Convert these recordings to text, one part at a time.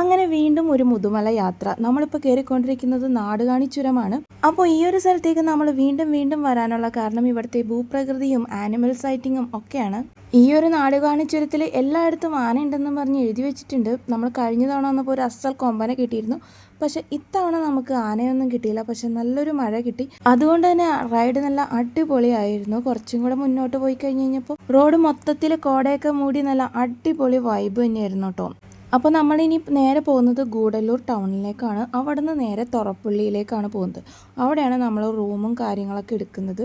അങ്ങനെ വീണ്ടും ഒരു മുതുമല യാത്ര. നമ്മളിപ്പോൾ കയറിക്കൊണ്ടിരിക്കുന്നത് നാടുകാണി ചുരമാണ് അപ്പോൾ ഈ ഒരു സ്ഥലത്തേക്ക് നമ്മൾ വീണ്ടും വീണ്ടും വരാനുള്ള കാരണം ഇവിടുത്തെ ഭൂപ്രകൃതിയും ആനിമൽ സൈറ്റിങ്ങും ഒക്കെയാണ്. ഈ ഒരു നാടുകാണി ചുരത്തിൽ എല്ലായിടത്തും ആന ഉണ്ടെന്നും പറഞ്ഞ് എഴുതി വെച്ചിട്ടുണ്ട്. നമ്മൾ കഴിഞ്ഞ തവണ വന്നപ്പോൾ ഒരു അസൽ കൊമ്പനെ കിട്ടിയിരുന്നു. പക്ഷെ ഇത്തവണ നമുക്ക് ആനയൊന്നും കിട്ടിയില്ല. പക്ഷെ നല്ലൊരു മഴ കിട്ടി. അതുകൊണ്ട് തന്നെ റൈഡ് നല്ല അടിപൊളിയായിരുന്നു. കുറച്ചും കൂടെ മുന്നോട്ട് പോയി കഴിഞ്ഞ് കഴിഞ്ഞപ്പോൾ റോഡ് മൊത്തത്തിൽ കോടയൊക്കെ മൂടി നല്ല അടിപൊളി വൈബ് തന്നെയായിരുന്നു കേട്ടോ അപ്പോൾ നമ്മളിനി നേരെ പോകുന്നത് ഗൂഡല്ലൂർ ടൗണിലേക്കാണ്. അവിടെ നിന്ന് നേരെ തുറപ്പള്ളിയിലേക്കാണ് പോകുന്നത്. അവിടെയാണ് നമ്മൾ റൂമും കാര്യങ്ങളൊക്കെ എടുക്കുന്നത്.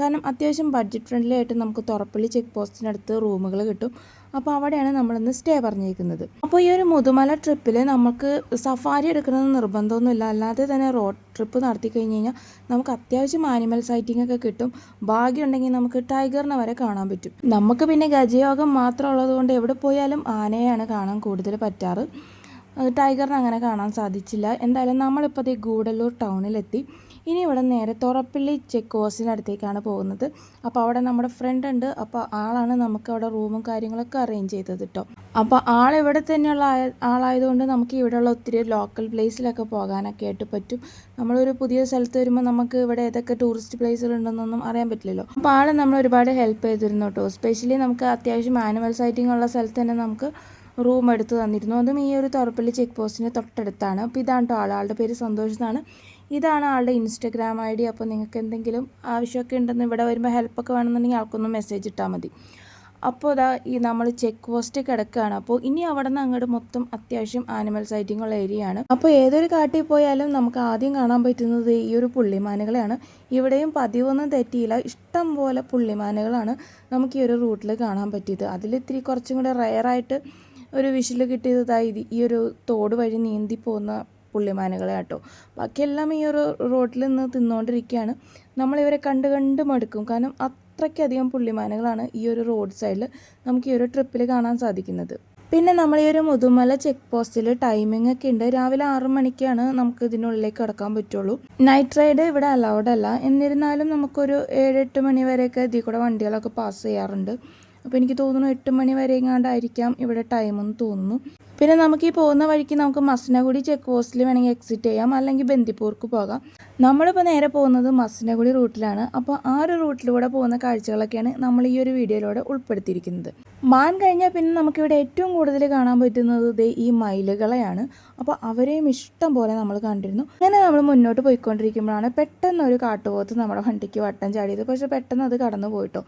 കാരണം അത്യാവശ്യം ബഡ്ജറ്റ് ഫ്രണ്ട്ലി ആയിട്ട് നമുക്ക് തുറപ്പള്ളി ചെക്ക് പോസ്റ്റിനടുത്ത് റൂമുകൾ കിട്ടും. അപ്പോൾ അവിടെയാണ് നമ്മളിന്ന് സ്റ്റേ പറഞ്ഞിരിക്കുന്നത്. അപ്പോൾ ഈ ഒരു മുതുമല ട്രിപ്പിൽ നമുക്ക് സഫാരി എടുക്കണമെന്ന് നിർബന്ധമൊന്നുമില്ല. അല്ലാതെ തന്നെ റോഡ് ട്രിപ്പ് നടത്തി കഴിഞ്ഞ് കഴിഞ്ഞാൽ നമുക്ക് അത്യാവശ്യം ആനിമൽ സൈറ്റിംഗ് ഒക്കെ കിട്ടും. ഭാഗ്യമുണ്ടെങ്കിൽ നമുക്ക് ടൈഗറിനെ വരെ കാണാൻ പറ്റും. നമുക്ക് പിന്നെ ഗജയോഗം മാത്രം ഉള്ളതുകൊണ്ട് എവിടെ പോയാലും ആനയാണ് കാണാൻ കൂടുതൽ പറ്റാറ്. ടൈഗറിനെ അങ്ങനെ കാണാൻ സാധിച്ചില്ല. എന്തായാലും നമ്മളിപ്പോൾ ഈ ഗൂഡല്ലൂർ ടൗണിലെത്തി ഇനി ഇവിടെ നേരെ തുറപ്പള്ളി ചെക്ക് പോസ്റ്റിനടുത്തേക്കാണ് പോകുന്നത്. അപ്പോൾ അവിടെ നമ്മുടെ ഫ്രണ്ട് ഉണ്ട്. അപ്പോൾ ആളാണ് നമുക്ക് അവിടെ റൂമും കാര്യങ്ങളൊക്കെ അറേഞ്ച് ചെയ്തത് കേട്ടോ അപ്പോൾ ആൾ ഇവിടെ തന്നെയുള്ള ആളായതുകൊണ്ട് നമുക്ക് ഇവിടെയുള്ള ഒത്തിരി ലോക്കൽ പ്ലേസിലൊക്കെ പോകാനൊക്കെ ആയിട്ട് പറ്റും. നമ്മളൊരു പുതിയ സ്ഥലത്ത് വരുമ്പോൾ നമുക്ക് ഇവിടെ ഏതൊക്കെ ടൂറിസ്റ്റ് പ്ലേസുകൾ ഉണ്ടെന്നൊന്നും അറിയാൻ പറ്റില്ലല്ലോ. അപ്പോൾ ആൾ നമ്മൾ ഒരുപാട് ഹെൽപ്പ് ചെയ്തിരുന്നു കേട്ടോ സ്പെഷ്യലി നമുക്ക് അത്യാവശ്യം ആനുവൽ സൈറ്റിംഗ് ഉള്ള സ്ഥലത്ത് തന്നെ നമുക്ക് റൂം എടുത്ത് തന്നിരുന്നു. അതും ഈ ഒരു തുറപ്പള്ളി ചെക്ക് പോസ്റ്റിന് തൊട്ടടുത്താണ്. അപ്പോൾ ഇതാണ് കേട്ടോ ആൾ ആളുടെ പേര് സന്തോഷ് എന്നാണ്. ഇതാണ് ആളുടെ ഇൻസ്റ്റഗ്രാം ഐ ഡി അപ്പോൾ നിങ്ങൾക്ക് എന്തെങ്കിലും ആവശ്യമൊക്കെ ഉണ്ടെന്ന് ഇവിടെ വരുമ്പോൾ ഹെൽപ്പൊക്കെ വേണമെന്നുണ്ടെങ്കിൽ ആൾക്കൊന്ന് മെസ്സേജ് ഇട്ടാൽ മതി. അപ്പോൾ ഇതാ ഈ നമ്മൾ ചെക്ക് പോസ്റ്റ് കിടക്കുകയാണ്. അപ്പോൾ ഇനി അവിടെ നിന്ന് അങ്ങോട്ട് മൊത്തം അത്യാവശ്യം ആനിമൽ സൈറ്റിംഗ് ഉള്ള ആണ്. അപ്പോൾ ഏതൊരു കാട്ടിൽ പോയാലും നമുക്ക് ആദ്യം കാണാൻ പറ്റുന്നത് ഈ ഒരു പുള്ളിമാനുകളെയാണ്. ഇവിടെയും പതിവൊന്നും തെറ്റിയില്ല. ഇഷ്ടം പോലെ പുള്ളിമാനുകളാണ് നമുക്ക് ഈ ഒരു റൂട്ടിൽ കാണാൻ പറ്റിയത്. അതിലിത്തിരി കുറച്ചും കൂടെ റയറായിട്ട് ഒരു വിഷിൽ കിട്ടിയതായി ഈ ഒരു തോട് വഴി നീന്തി പോകുന്ന പുള്ളിമാനുകളെ കേട്ടോ. ബാക്കിയെല്ലാം ഈ ഒരു റോട്ടിൽ നിന്ന് തിന്നുകൊണ്ടിരിക്കുകയാണ് നമ്മളിവരെ കണ്ട് കണ്ട് മടുക്കും. കാരണം അത്രയ്ക്കധികം പുള്ളിമാനുകളാണ് ഈ ഒരു റോഡ് സൈഡിൽ നമുക്ക് ഈ ഒരു ട്രിപ്പിൽ കാണാൻ സാധിക്കുന്നത്. പിന്നെ നമ്മൾ ഈ ഒരു മുതുമല ചെക്ക് പോസ്റ്റിൽ ടൈമിംഗ് ഒക്കെ ഉണ്ട്. രാവിലെ ആറ് മണിക്കാണ് നമുക്ക് ഇതിനുള്ളിലേക്ക് കിടക്കാൻ പറ്റുള്ളൂ. നൈറ്റ് റൈഡ് ഇവിടെ അലൗഡ് അല്ല. എന്നിരുന്നാലും നമുക്കൊരു ഏഴ് എട്ട് മണി വരെയൊക്കെ ഇതിൽ കൂടെ വണ്ടികളൊക്കെ പാസ് ചെയ്യാറുണ്ട്. അപ്പോൾ എനിക്ക് തോന്നുന്നു എട്ട് മണി വരെ എങ്ങാണ്ടായിരിക്കാം ഇവിടെ ടൈമെന്ന് തോന്നുന്നു. പിന്നെ നമുക്ക് ഈ പോകുന്ന വഴിക്ക് നമുക്ക് മസ്നഗുഡി ചെക്ക് പോസ്റ്റിൽ വേണമെങ്കിൽ എക്സിറ്റ് ചെയ്യാം അല്ലെങ്കിൽ ബന്ദിപ്പൂർക്ക് പോകാം. നമ്മളിപ്പോൾ നേരെ പോകുന്നത് മസ്നഗുഡി റൂട്ടിലാണ് അപ്പോൾ ആ ഒരു റൂട്ടിലൂടെ പോകുന്ന കാഴ്ചകളൊക്കെയാണ് നമ്മൾ ഈ ഒരു വീഡിയോയിലൂടെ ഉൾപ്പെടുത്തിയിരിക്കുന്നത്. മാൻ കഴിഞ്ഞാൽ പിന്നെ നമുക്കിവിടെ ഏറ്റവും കൂടുതൽ കാണാൻ പറ്റുന്നത് ദേ ഈ മയിലുകളെയാണ്. അപ്പോൾ അവരെയും ഇഷ്ടം പോലെ നമ്മൾ കണ്ടിരുന്നു. അങ്ങനെ നമ്മൾ മുന്നോട്ട് പോയിക്കൊണ്ടിരിക്കുമ്പോഴാണ് പെട്ടെന്ന് ഒരു കാട്ടുപോത്ത് നമ്മുടെ വണ്ടിക്ക് വട്ടം ചാടിയത്. പക്ഷെ പെട്ടെന്ന് അത് കടന്നു പോയിട്ടോ.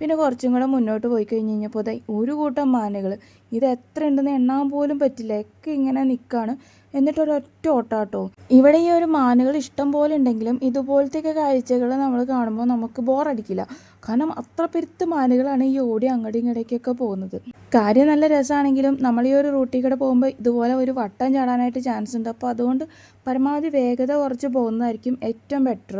പിന്നെ കുറച്ചും കൂടെ മുന്നോട്ട് പോയി കഴിഞ്ഞ് കഴിഞ്ഞപ്പോൾ ഒരു കൂട്ടം മാനുകൾ ഇത് എത്ര ഉണ്ടെന്ന് എണ്ണാൻ പോലും പറ്റില്ല. ഒക്കെ ഇങ്ങനെ നിൽക്കുകയാണ് എന്നിട്ട് ഒരൊറ്റ ഓട്ടാട്ടോ. ഇവിടെ ഈ ഒരു മാനുകൾ ഇഷ്ടം പോലെ ഉണ്ടെങ്കിലും ഇതുപോലത്തെയൊക്കെ കാഴ്ചകൾ നമ്മൾ കാണുമ്പോൾ നമുക്ക് ബോറടിക്കില്ല. കാരണം അത്ര പെരുത്ത് മാനുകളാണ് ഈ ഓടി അങ്ങോട്ടും ഇങ്ങടേക്കൊക്കെ പോകുന്നത്. കാര്യം നല്ല രസമാണെങ്കിലും നമ്മൾ ഈ ഒരു റൂട്ടിൽ കൂടെ പോകുമ്പോൾ ഇതുപോലെ ഒരു വട്ടം ചാടാനായിട്ട് ചാൻസ് ഉണ്ട്. അപ്പോൾ അതുകൊണ്ട് പരമാവധി വേഗത കുറച്ച് പോകുന്നതായിരിക്കും ഏറ്റവും ബെറ്റർ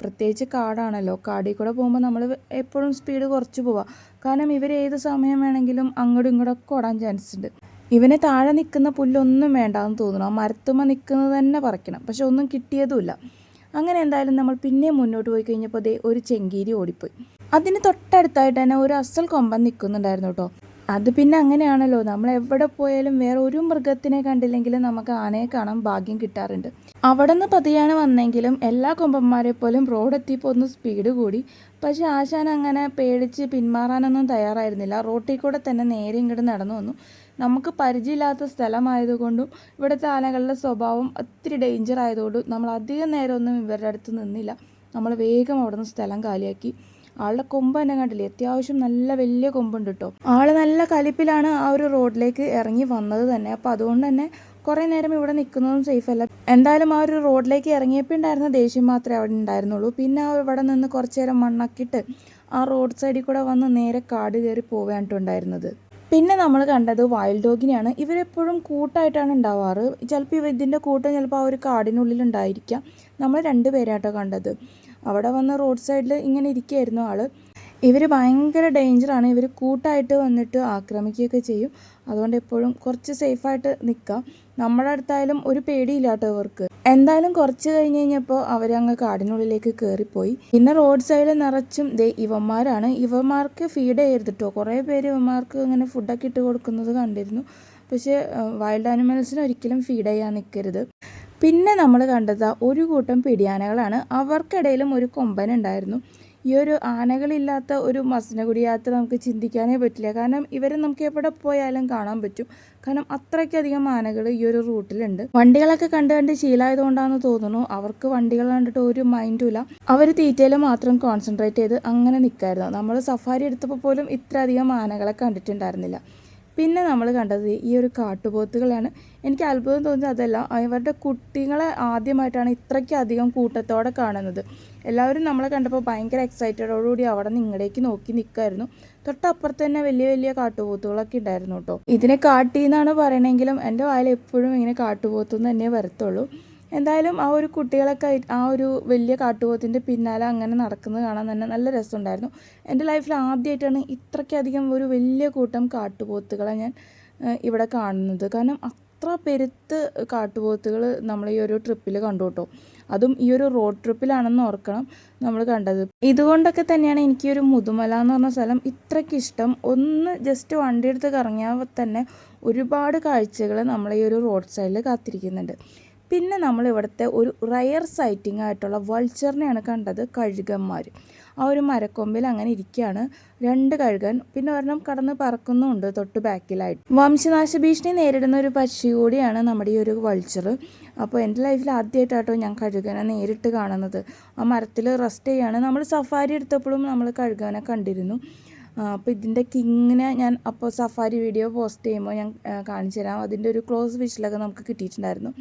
പ്രത്യേകിച്ച് കാടാണല്ലോ. കാടിൽ കൂടെ പോകുമ്പോൾ നമ്മൾ എപ്പോഴും സ്പീഡ് കുറച്ച് പോവാം. കാരണം ഇവർ ഏത് സമയം വേണമെങ്കിലും അങ്ങോട്ടും ഇങ്ങോട്ടൊക്കെ ഓടാൻ ചാൻസ് ഉണ്ട്. ഇവന് താഴെ നിൽക്കുന്ന പുല്ലൊന്നും വേണ്ടാന്ന് തോന്നുന്നു. ആ മരത്തുമ്മ നിൽക്കുന്നത് തന്നെ പറിക്കണം. പക്ഷെ ഒന്നും കിട്ടിയതുമില്ല. അങ്ങനെ എന്തായാലും നമ്മൾ പിന്നെ മുന്നോട്ട് പോയി കഴിഞ്ഞപ്പോൾ ദേ ഒരു ചെങ്കീരി ഓടിപ്പോയി. അതിന് തൊട്ടടുത്തായിട്ട് തന്നെ ഒരു അസൽ കൊമ്പൻ നിൽക്കുന്നുണ്ടായിരുന്നു കേട്ടോ. അത് പിന്നെ അങ്ങനെയാണല്ലോ. നമ്മൾ എവിടെ പോയാലും വേറെ ഒരു മൃഗത്തിനെ കണ്ടില്ലെങ്കിലും നമുക്ക് ആനയെ കാണാൻ ഭാഗ്യം കിട്ടാറുണ്ട്. അവിടെ നിന്ന് പതിയാണ് വന്നെങ്കിലും എല്ലാ കൊമ്പന്മാരെ പോലും റോഡെത്തിയപ്പോൾ ഒന്ന് സ്പീഡ് കൂടി. പക്ഷേ ആശാൻ അങ്ങനെ പേടിച്ച് പിന്മാറാനൊന്നും തയ്യാറായിരുന്നില്ല. റോട്ടിൽ കൂടെ തന്നെ നേരെ ഇങ്ങോട്ട് നടന്നു വന്നു. നമുക്ക് പരിചയമില്ലാത്ത സ്ഥലമായതുകൊണ്ടും ഇവിടുത്തെ ആനകളുടെ സ്വഭാവം ഒത്തിരി ഡേഞ്ചർ ആയതുകൊണ്ടും നമ്മൾ അധികം നേരമൊന്നും ഇവരുടെ അടുത്ത് നിന്നില്ല. നമ്മൾ വേഗം അവിടെ നിന്ന് സ്ഥലം കാലിയാക്കി. ആളുടെ കൊമ്പ് തന്നെ കണ്ടില്ലേ? അത്യാവശ്യം നല്ല വലിയ കൊമ്പുണ്ട് കേട്ടോ ആൾ നല്ല കലിപ്പിലാണ് ആ ഒരു റോഡിലേക്ക് ഇറങ്ങി വന്നത് തന്നെ. അപ്പോൾ അതുകൊണ്ട് തന്നെ കുറേ നേരം ഇവിടെ നിൽക്കുന്നതും സേഫ് അല്ല. എന്തായാലും ആ ഒരു റോഡിലേക്ക് ഇറങ്ങിയപ്പോൾ ഉണ്ടായിരുന്ന ദേഷ്യം മാത്രമേ അവിടെ ഉണ്ടായിരുന്നുള്ളൂ. പിന്നെ ആ ഇവിടെ നിന്ന് കുറച്ച് നേരം മണ്ണാക്കിയിട്ട് ആ റോഡ് സൈഡിൽ കൂടെ വന്ന് നേരെ കാട് കയറി പോവുകയാണ് പിന്നെ നമ്മൾ കണ്ടത് വൈൽഡ് ഡോഗിനെയാണ് ഇവരെപ്പോഴും കൂട്ടായിട്ടാണ് ഉണ്ടാവാറ്. ചിലപ്പോൾ ഇവ ഇതിന്റെ കൂട്ടം ചിലപ്പോൾ ആ ഒരു കാടിനുള്ളിൽ ഉണ്ടായിരിക്കാം. നമ്മൾ രണ്ട് പേരാട്ടോ കണ്ടത്. അവിടെ വന്ന് റോഡ് സൈഡിൽ ഇങ്ങനെ ഇരിക്കുകയായിരുന്നു ആൾ ഇവർ ഭയങ്കര ഡേഞ്ചറാണ് ഇവർ കൂട്ടായിട്ട് വന്നിട്ട് ആക്രമിക്കുകയൊക്കെ ചെയ്യും. അതുകൊണ്ട് എപ്പോഴും കുറച്ച് സേഫായിട്ട് നിൽക്കാം നമ്മുടെ അടുത്തായാലും ഒരു പേടിയില്ല കേട്ടോ ഇവർക്ക് എന്തായാലും കുറച്ച് കഴിഞ്ഞ് കഴിഞ്ഞപ്പോൾ അവരങ്ങ് കാടിനുള്ളിലേക്ക് കയറിപ്പോയി പിന്നെ റോഡ് സൈഡ് നിറച്ചും ദേ ഇവന്മാരാണ്. ഇവന്മാർക്ക് ഫീഡ് ചെയ്യരുത് കേട്ടോ കുറേ പേര് ഇവന്മാർക്ക് ഇങ്ങനെ ഫുഡൊക്കെ ഇട്ട് കൊടുക്കുന്നത് കണ്ടിരുന്നു. പക്ഷേ വൈൽഡ് ആനിമൽസിന് ഒരിക്കലും ഫീഡ് ചെയ്യാൻ നിൽക്കരുത് പിന്നെ നമ്മൾ കണ്ടത് ഒരു കൂട്ടം പിടിയാനകളാണ്. അവർക്കിടയിലും ഒരു കൊമ്പൻ ഉണ്ടായിരുന്നു ഈ ഒരു ആനകളില്ലാത്ത ഒരു മസനഗുഡി യാത്ര നമുക്ക് ചിന്തിക്കാനേ പറ്റില്ല. കാരണം ഇവരെ നമുക്ക് എവിടെ പോയാലും കാണാൻ പറ്റും. കാരണം അത്രയ്ക്കധികം ആനകൾ ഈ ഒരു റൂട്ടിലുണ്ട്. വണ്ടികളൊക്കെ കണ്ട് കണ്ട് ശീലമായതുകൊണ്ടാണെന്ന് തോന്നുന്നു. അവർക്ക് വണ്ടികൾ കണ്ടിട്ട് ഒരു മൈൻഡുമില്ല. അവർ തീറ്റയിൽ മാത്രം കോൺസെൻട്രേറ്റ് ചെയ്ത് അങ്ങനെ നിൽക്കായിരുന്നു നമ്മൾ സഫാരി എടുത്തപ്പോൾ പോലും ഇത്രയധികം ആനകളെ കണ്ടിട്ടുണ്ടായിരുന്നില്ല. പിന്നെ നമ്മൾ കണ്ടത് ഈ ഒരു കാട്ടുപോത്തുകളാണ്. എനിക്ക് അത്ഭുതം തോന്നിയത് അതല്ല അവരുടെ കുട്ടികളെ ആദ്യമായിട്ടാണ് ഇത്രയ്ക്കധികം കൂട്ടത്തോടെ കാണുന്നത്. എല്ലാവരും നമ്മളെ കണ്ടപ്പോൾ ഭയങ്കര എക്സൈറ്റഡോടുകൂടി അവിടെ നിന്ന് ഇങ്ങടേക്ക് നോക്കി നിൽക്കുമായിരുന്നു തൊട്ടപ്പുറത്ത് തന്നെ വലിയ വലിയ കാട്ടുപോത്തുകളൊക്കെ ഉണ്ടായിരുന്നു കേട്ടോ. ഇതിനെ കാട്ടി എന്നാണ് പറയണമെങ്കിലും എന്റെ വായിൽ എപ്പോഴും ഇങ്ങനെ കാട്ടുപോത്തു തന്നെ വരത്തുള്ളൂ. എന്തായാലും ആ ഒരു കുട്ടികളൊക്കെ ആ ഒരു വലിയ കാട്ടുപോത്തിന്റെ പിന്നാലെ അങ്ങനെ നടക്കുന്നത് കാണാൻ തന്നെ നല്ല രസമുണ്ടായിരുന്നു. എന്റെ ലൈഫിൽ ആദ്യമായിട്ടാണ് ഇത്രയ്ക്കധികം ഒരു വലിയ കൂട്ടം കാട്ടുപോത്തുകളെ ഞാൻ ഇവിടെ കാണുന്നത്. കാരണം അത്ര പെരുത്ത് കാട്ടുപോത്തുകൾ നമ്മൾ ഈ ഒരു ട്രിപ്പിൽ കണ്ടു കേട്ടോ. അതും ഈ ഒരു റോഡ് ട്രിപ്പിലാണെന്ന് ഓർക്കണം നമ്മൾ കണ്ടത്. ഇതുകൊണ്ടൊക്കെ തന്നെയാണ് എനിക്ക് ഒരു മുതുമല എന്ന് പറഞ്ഞ സ്ഥലം ഇത്രയ്ക്ക് ഇഷ്ടം. ഒന്ന് ജസ്റ്റ് വണ്ടി എടുത്ത് കറങ്ങിയാൽ തന്നെ ഒരുപാട് കാഴ്ചകൾ നമ്മളെ ഈ ഒരു റോഡ് സൈഡിൽ കാത്തിരിക്കുന്നുണ്ട്. പിന്നെ നമ്മൾ ഇവിടുത്തെ ഒരു റയർ സൈറ്റിംഗ് ആയിട്ടുള്ള വൾച്ചറിനെയാണ് കണ്ടത് കഴുകന്മാർ ആ ഒരു മരക്കൊമ്പിൽ അങ്ങനെ ഇരിക്കുകയാണ് രണ്ട് കഴുകൻ പിന്നെ ഒരെണ്ണം കടന്ന് പറക്കുന്നുണ്ട് തൊട്ട് ബാക്കിലായിട്ട് വംശനാശ ഭീഷണി നേരിടുന്ന ഒരു പക്ഷി കൂടിയാണ് നമ്മുടെ ഈ ഒരു വൾച്ചർ അപ്പോൾ എന്റെ ലൈഫിൽ ആദ്യമായിട്ടാട്ടോ ഞാൻ കഴുകനെ നേരിട്ട് കാണുന്നത്. ആ മരത്തിൽ റെസ്റ്റ് ചെയ്യാണ്. നമ്മൾ സഫാരി എടുത്തപ്പോഴും നമ്മൾ കഴുകനെ കണ്ടിരുന്നു. അപ്പോൾ ഇതിന്റെ കിങ്ങിനെ ഞാൻ അപ്പോൾ സഫാരി വീഡിയോ പോസ്റ്റ് ചെയ്യുമ്പോൾ ഞാൻ കാണിച്ചു തരാം അതിന്റെ ഒരു ക്ലോസ് വിഷലൊക്കെ നമുക്ക് കിട്ടിയിട്ടുണ്ടായിരുന്നു.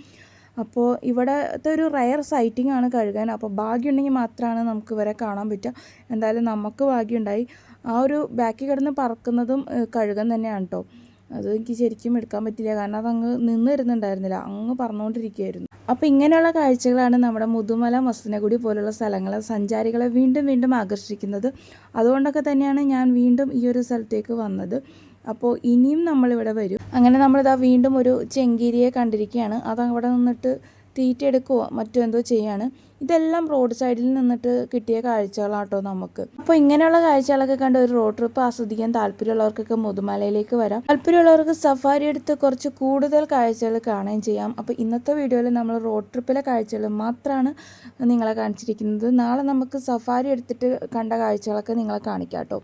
അപ്പോൾ ഇവിടത്തെ ഒരു റയർ സൈറ്റിംഗ് ആണ് കഴുകാൻ. അപ്പോൾ ഭാഗ്യമുണ്ടെങ്കിൽ മാത്രമാണ് നമുക്ക് ഇവരെ കാണാൻ പറ്റുക. എന്തായാലും നമുക്ക് ഭാഗ്യമുണ്ടായി. ആ ഒരു ബാക്കിൽ കിടന്ന് പറക്കുന്നതും കഴുകൻ തന്നെയാണ് കേട്ടോ അത് എനിക്ക് ശരിക്കും എടുക്കാൻ പറ്റില്ല. കാരണം അത് അങ്ങ് നിന്ന് വരുന്നുണ്ടായിരുന്നില്ല. അങ്ങ് പറഞ്ഞുകൊണ്ടിരിക്കുകയായിരുന്നു അപ്പോൾ ഇങ്ങനെയുള്ള കാഴ്ചകളാണ് നമ്മുടെ മുതുമല മസ്തനഗുടി പോലുള്ള സ്ഥലങ്ങൾ സഞ്ചാരികളെ വീണ്ടും വീണ്ടും ആകർഷിക്കുന്നത്. അതുകൊണ്ടൊക്കെ തന്നെയാണ് ഞാൻ വീണ്ടും ഈ ഒരു സ്ഥലത്തേക്ക് വന്നത്. അപ്പോൾ ഇനിയും നമ്മളിവിടെ വരും. അങ്ങനെ നമ്മളിതാ വീണ്ടും ഒരു ചെങ്കീരിയെ കണ്ടിരിക്കുകയാണ്. അത് അവിടെ നിന്നിട്ട് തീറ്റ എടുക്കുകയോ മറ്റോ എന്തോ ചെയ്യാണ്. ഇതെല്ലാം റോഡ് സൈഡിൽ നിന്നിട്ട് കിട്ടിയ കാഴ്ചകളാണ് കേട്ടോ നമുക്ക്. അപ്പോൾ ഇങ്ങനെയുള്ള കാഴ്ചകളൊക്കെ കണ്ട് ഒരു റോഡ് ട്രിപ്പ് ആസ്വദിക്കാൻ താല്പര്യമുള്ളവർക്കൊക്കെ മുതുമലയിലേക്ക് വരാം. താല്പര്യമുള്ളവർക്ക് സഫാരി എടുത്ത് കുറച്ച് കൂടുതൽ കാഴ്ചകൾ കാണുകയും ചെയ്യാം. അപ്പോൾ ഇന്നത്തെ വീഡിയോയിൽ നമ്മൾ റോഡ് ട്രിപ്പിലെ കാഴ്ചകൾ മാത്രമാണ് നിങ്ങളെ കാണിച്ചിരിക്കുന്നത്. നാളെ നമുക്ക് സഫാരി എടുത്തിട്ട് കണ്ട കാഴ്ചകളൊക്കെ നിങ്ങളെ കാണിക്കാം കേട്ടോ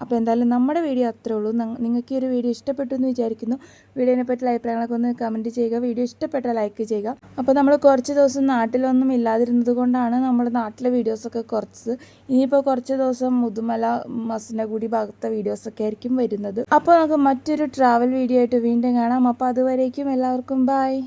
അപ്പോൾ എന്തായാലും നമ്മുടെ വീഡിയോ അത്രേ ഉള്ളൂ. നിങ്ങൾക്ക് ഈ ഒരു വീഡിയോ ഇഷ്ടപ്പെട്ടു എന്ന് വിചാരിക്കുന്നു. വീഡിയോനെ പറ്റിയുള്ള അഭിപ്രായങ്ങളൊക്കെ ഒന്ന് കമന്റ് ചെയ്യുക. വീഡിയോ ഇഷ്ടപ്പെട്ടാൽ ലൈക്ക് ചെയ്യുക. അപ്പോൾ നമ്മൾ കുറച്ച് ദിവസം നാട്ടിലൊന്നും ഇല്ലാതിരുന്നത് കൊണ്ടാണ് നമ്മൾ നാട്ടിലെ വീഡിയോസൊക്കെ കുറച്ച് ഇനിയിപ്പോൾ കുറച്ച് ദിവസം മുതുമല മസനഗുടി ഭാഗത്തെ വീഡിയോസൊക്കെ ആയിരിക്കും വരുന്നത്. അപ്പോൾ നമുക്ക് മറ്റൊരു ട്രാവൽ വീഡിയോ ആയിട്ട് വീണ്ടും കാണാം. അപ്പോൾ അതുവരേക്കും എല്ലാവർക്കും ബായ്